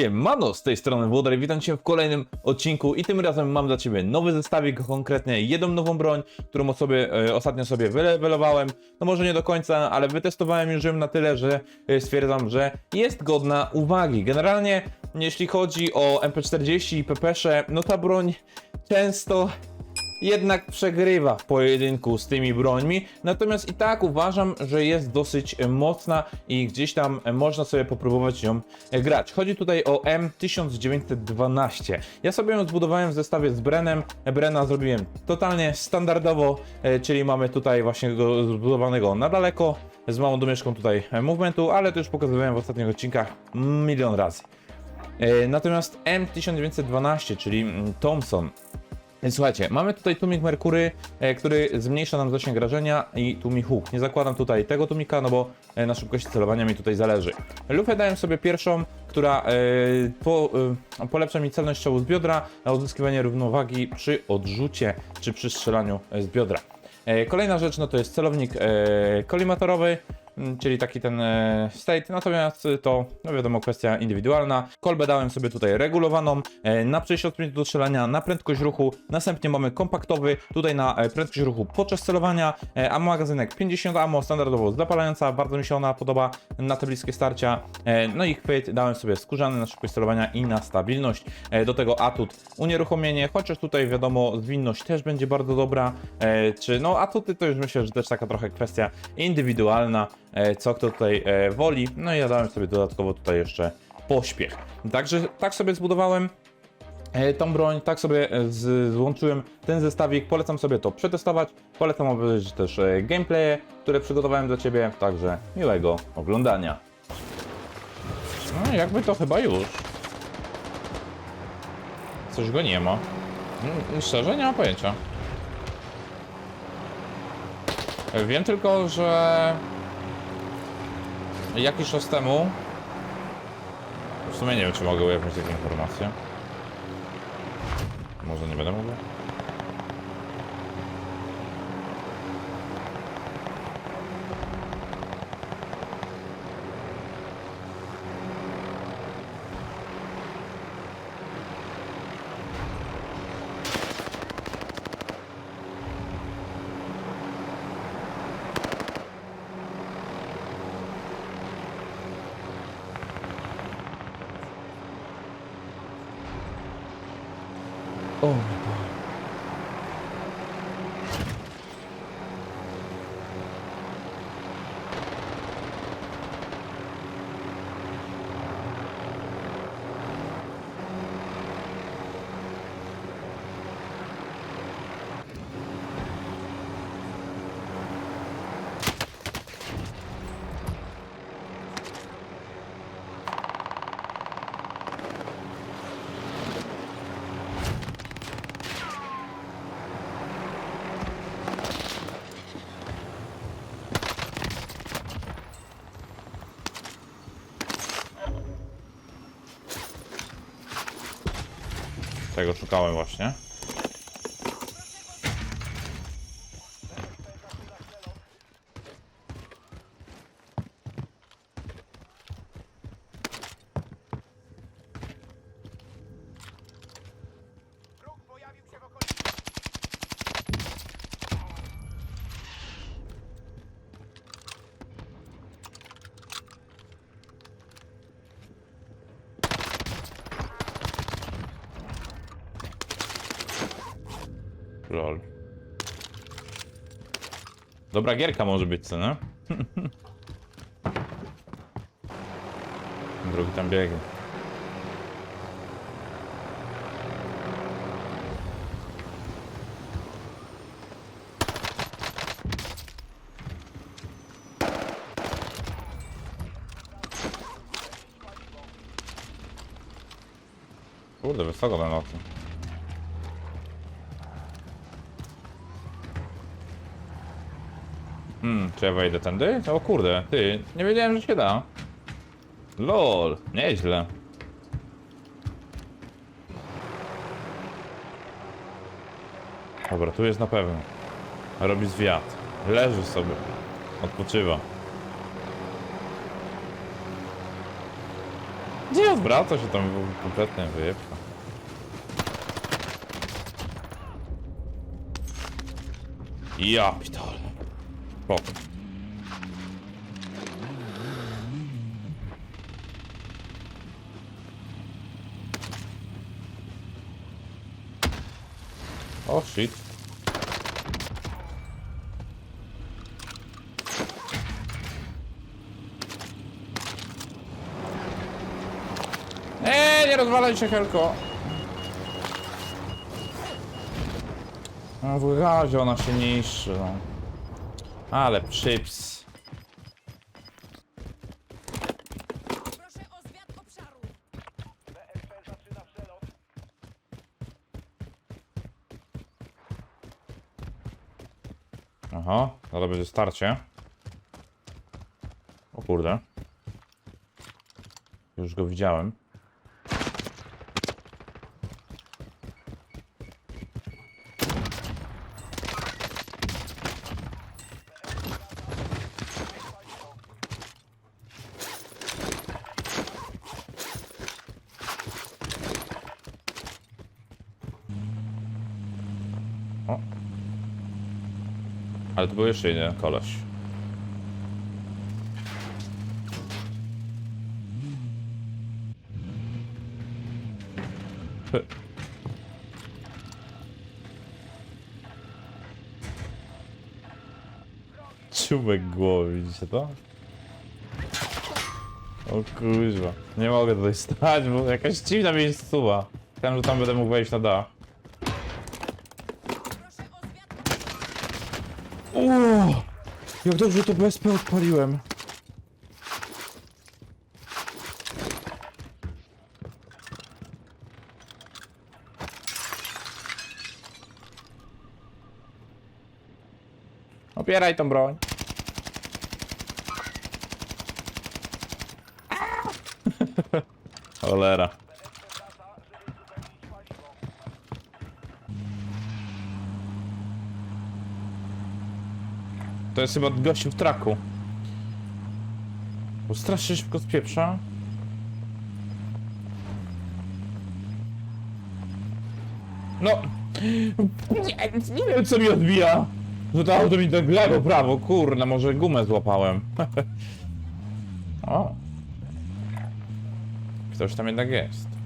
Siemano, z tej strony Włodar, witam Cię w kolejnym odcinku i tym razem mam dla Ciebie nowy zestawik, konkretnie jedną nową broń, którą sobie, e, ostatnio sobie wylewelowałem, no może nie do końca, ale wytestowałem już ją na tyle, że e, stwierdzam, że jest godna uwagi. Generalnie, jeśli chodzi o MP40 i PPS-e, no ta broń często jednak przegrywa w pojedynku z tymi brońmi, natomiast i tak uważam, że jest dosyć mocna i gdzieś tam można sobie popróbować ją grać. Chodzi tutaj o M1912. Ja sobie ją zbudowałem w zestawie z Brenem. Brena zrobiłem totalnie standardowo, e, czyli mamy tutaj właśnie go zbudowanego na daleko, z małą domieszką tutaj e, movementu, ale to już pokazywałem w ostatnich odcinkach milion razy. E, Natomiast M1912, czyli mm, Thompson, Słuchajcie, mamy tutaj tłumik Merkury, e, który zmniejsza nam zasięg rażenia i tłumik huk. Nie zakładam tutaj tego tłumika, no bo e, na szybkości celowania mi tutaj zależy. Lufę dałem sobie pierwszą, która e, po, polepsza mi celność strzału z biodra, na uzyskiwanie równowagi przy odrzucie czy przy strzelaniu z biodra. Kolejna rzecz no to jest celownik kolimatorowy, czyli taki ten e, state, natomiast to, no wiadomo, kwestia indywidualna. Kolbę dałem sobie tutaj regulowaną e, na przejście od sprintu do strzelania, na prędkość ruchu, następnie mamy kompaktowy, tutaj na e, prędkość ruchu podczas celowania, a magazynek 50 ammo, standardowo zapalająca, bardzo mi się ona podoba na te bliskie starcia. No i chwyt dałem sobie skórzany na szybkość celowania i na stabilność. Do tego atut unieruchomienie, chociaż tutaj wiadomo zwinność też będzie bardzo dobra, czy no atuty to już myślę, że też taka trochę kwestia indywidualna, co kto tutaj e, woli. No i ja dałem sobie dodatkowo tutaj jeszcze pośpiech. Także tak sobie zbudowałem e, tą broń, tak sobie e, złączyłem ten zestawik, polecam sobie to przetestować, polecam obejrzeć też e, gameplaye, które przygotowałem dla Ciebie, także miłego oglądania. No jakby to chyba już. Coś go nie ma. Mm, Szczerze nie mam pojęcia. Wiem tylko, że jakiś czas temu w sumie nie wiem, czy mogę ujawnić takie informacje. Może nie będę mówił? O, Tego szukałem właśnie. Lol. Dobra gierka może być, co nie? Drugi tam biegnie. Kurde, wysoko nocy. Hmm, czy ja wejdę tędy? O kurde, ty, nie wiedziałem, że się da. LOL, nieźle. Dobra, tu jest na pewno. Robi zwiat. Leży sobie. Odpoczywa. Nie odwraca się tam kompletnie wyjebka. Ja pitole. Spoko. O shit. Eee, nie rozwalaj się, Helko. No w razie ona się niszczy, no. Ale chips. Proszę o zwiat obszaru. Aha, ale będzie starcie. O kurde. Już go widziałem. To był jeszcze jeden koleś. Czubek głowy, widzicie to? O kuźwa. Nie mogę tutaj stać, bo jakaś dziwna miejscowa. Myślałem, że tam będę mógł wejść na dach. Proszę o zwiat Uuu, jak dobrze to BSP odpaliłem. Opieraj tą broń. Cholera. To jest chyba gościu w traku. Bo strasznie szybko spieprza. No. Nie, nie wiem co mi odbija. Że to auto mi tak lewo, prawo, kurna, może gumę złapałem. o. Ktoś tam jednak jest.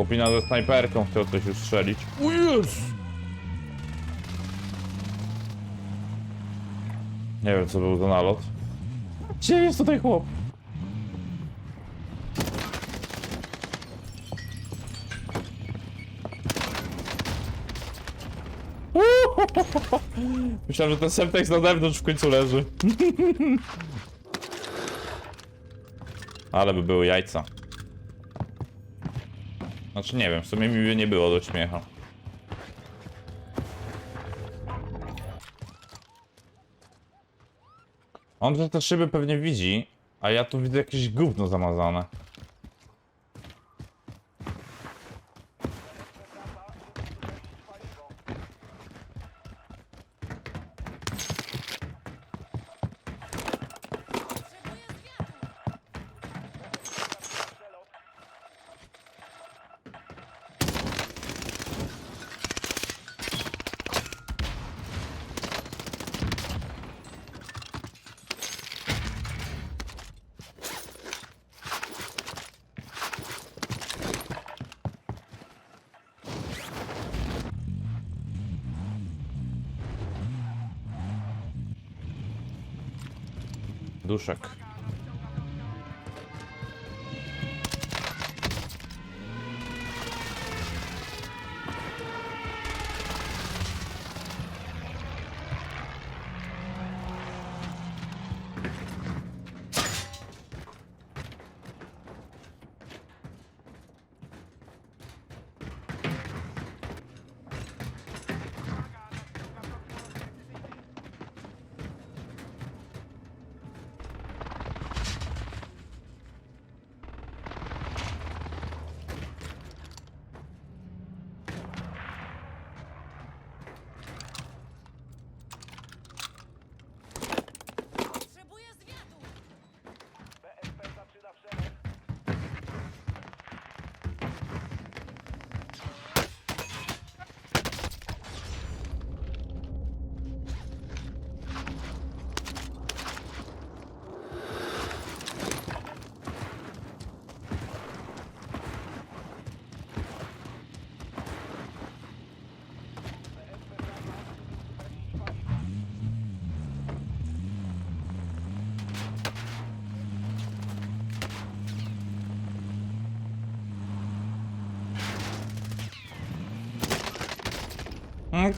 Chłopina ze snajperką chciał coś ustrzelić. O Jezu! Nie wiem co był to nalot. Gdzie jest tutaj chłop? Myślałem, że ten Semtex na zewnątrz w końcu leży. Ale by były jajca. Znaczy nie wiem, w sumie mi nie było do śmiecha. On te szyby pewnie widzi, a ja tu widzę jakieś gówno zamazane. Duszek. Mm!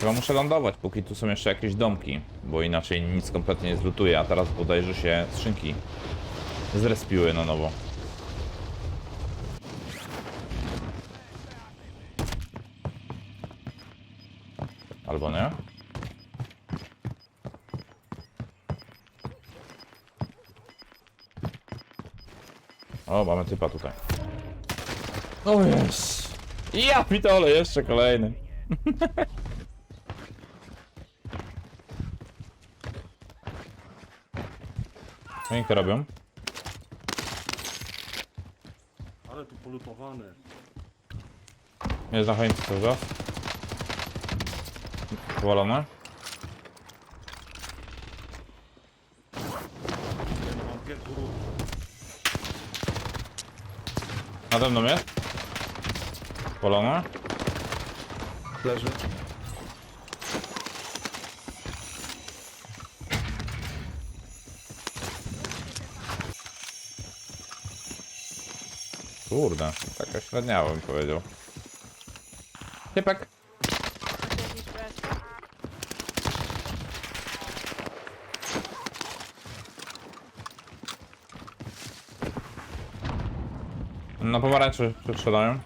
Chyba muszę lądować, póki tu są jeszcze jakieś domki, bo inaczej nic kompletnie nie zlutuję, a teraz bodajże się skrzynki zrespiły na nowo. Albo nie? O, mamy typa tutaj. O jest! Ja pitole, jeszcze kolejny. Pięknie robią. Ale tu polutowane. Choince cały czas. Powalone. Nade mną jest. Powalone. Leży. Kurde, taka średniała bym powiedział. Typek. Jakiś bez. Na pomarańczy strzelają.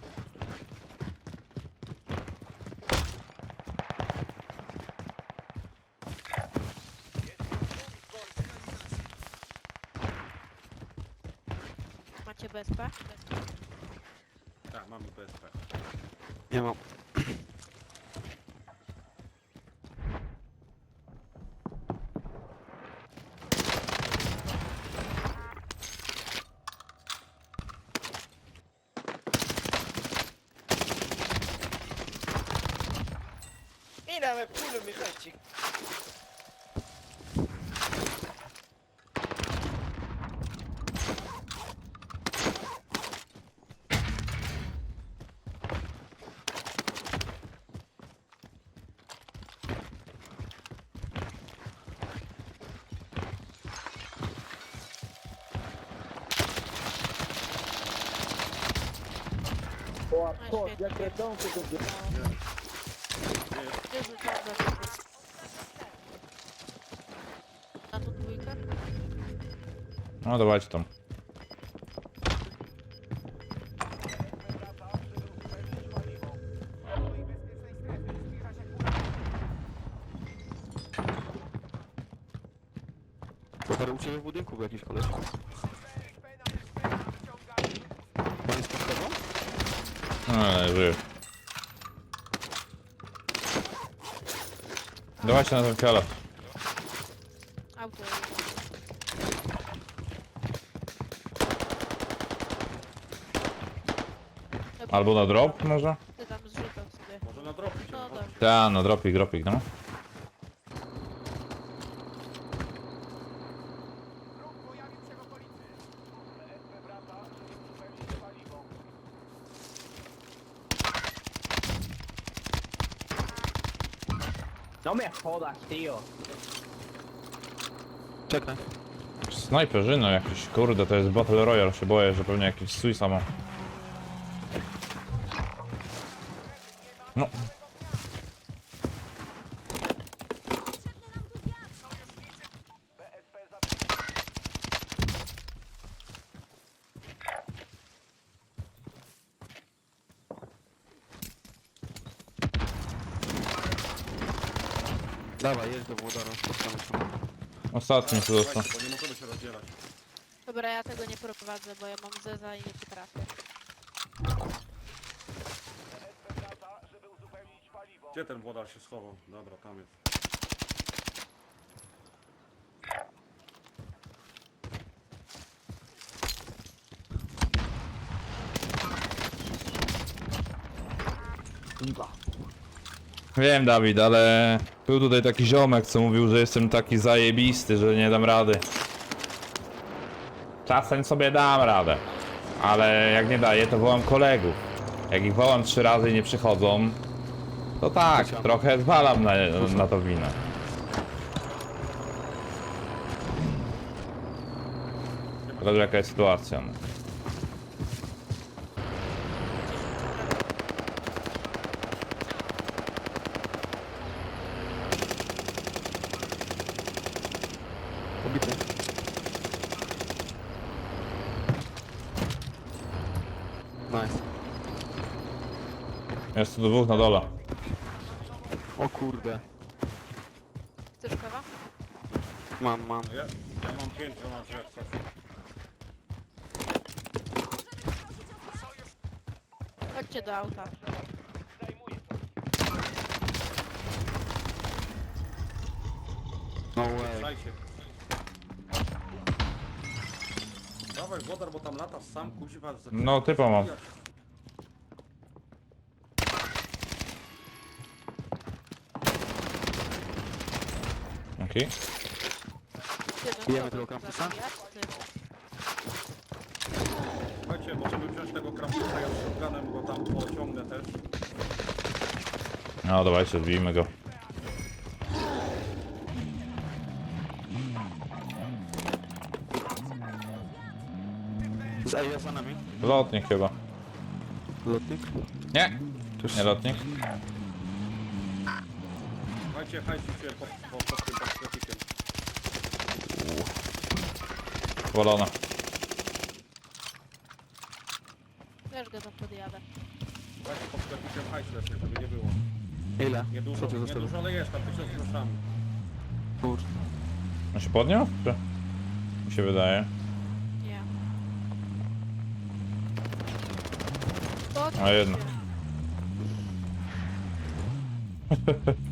le métallique. Oh, a porta, a credão, que Na tą dwójkę? No dawajcie tam. Stary u ciebie w budynku był jakiś koleś. On jest pod tobą? No, ale żyje. Dawajcie na ten fiolet. Auto. Albo na drop może? Ty tam zrzucam sobie. Może nadrobić. No dobra. Ta, na dropik, dropik, no. No me jodas, tío. Czekaj. Snajperzyno jakiś, kurde, to jest Battle Royale, się boję, że pewnie jakiś stój samo. Dawaj, jedź do Włodara, spotkamy się. Ostatni co dostał. Bo nie możemy się rozdzielać. Dobra, ja tego nie prowadzę, bo ja mam zeza i nie potrafię. Gdzie ten włodar się schował? Dobra, tam jest. Wiem, Dawid, ale był tutaj taki ziomek, co mówił, że jestem taki zajebisty, że nie dam rady. Czasem sobie dam radę, ale jak nie daję, to wołam kolegów. Jak ich wołam trzy razy i nie przychodzą, to tak, trochę zwalam na, na to winę. Zależy jaka jest sytuacja. Tu dwóch na dole. O kurde. Chcesz kawa? Mam, mam. Ja, ja mam. Chodźcie do auta. No way. Dajcie. Dawaj wodar, bo tam lata sam kuźwa. z- No, typa mam. Okej. Ty, Bijemy tego krampusa? Słuchajcie, możemy wziąć tego krampusa, ja z shotgunem go tam pociągnę też. No dawajcie, zbijmy go. Z Ej, za nami. Lotnik chyba. Lotnik. Nie, Też nie lotnik. Słuchajcie, hajcie się pod, pod, pod tym pod sklepikiem. Też go tam podjadę. Słuchajcie, pod sklepikiem hajs lepiej, żeby nie było. Ile? Nie dużo, Co ty nie zostawił? dużo, ale jest tam tysiąc groszami. Kurde. On się podniósł? Czy? Mi się wydaje. Nie. A jednak.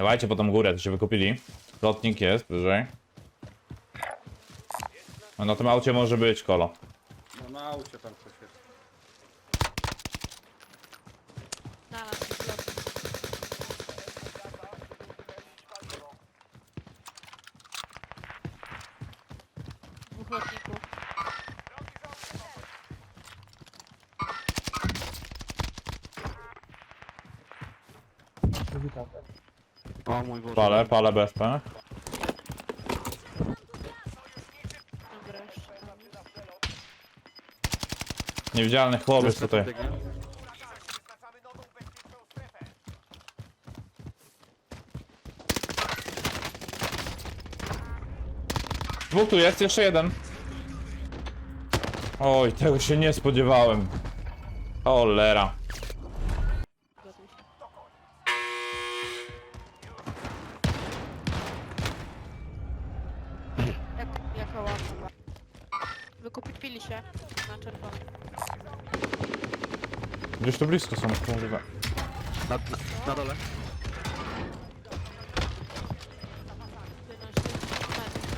Dawajcie po tą górę, to się wykupili. Lotnik jest wyżej. A na tym aucie może być kolo. No na aucie tam coś jest. Na nas jest lotnik. Dwóch lotników. O mój Boże. Palę, palę BSP. Dobra, jeszcze tam jest. Niewidzialny Zespół tutaj. Dwóch tu jest, jeszcze jeden. Oj, tego się nie spodziewałem. Cholera. Wykupili się na czerwono. Gdzieś tu blisko są, kurwa. Na, na, na dole. 11 metrów.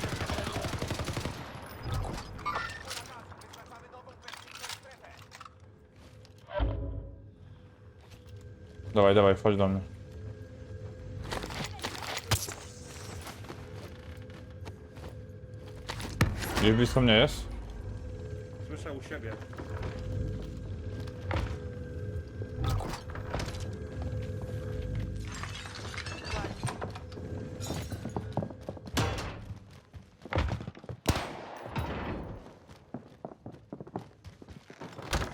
Dawaj, dawaj, wchodź do mnie. Gdzieś blisko mnie jest? Słyszę u siebie.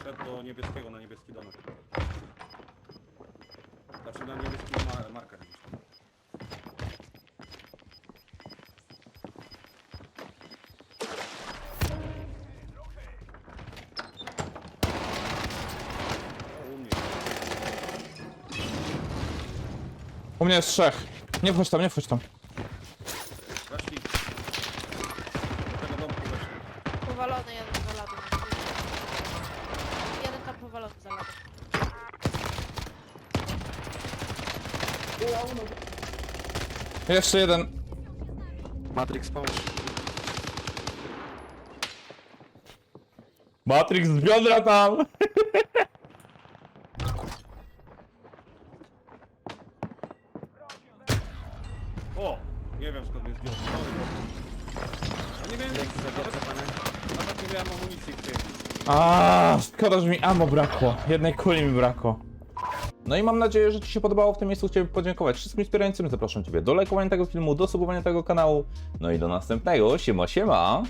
Szedł do niebieskiego, na mnie jest trzech. Nie wchodź tam, nie wchodź tam. Weszli. Do tego domku weszli. Powalony jeden za ladą. Jeden tam powalony za ladą. Jeszcze jeden. Matrix pomóż. Matrix z biodra tam. O! Nie wiem skąd mnie zdjął. Sorry, bo- A nie miałem nawet, nawet nie miałem amunicji w tym. A, szkoda, że mi ammo brakło. Jednej kuli mi brakło. No i mam nadzieję, że Ci się podobało w tym miejscu. Chciałbym podziękować wszystkim wspierającym. Zapraszam Ciebie do lajkowania tego filmu, do subowania tego kanału. No i do następnego. Siema, siema.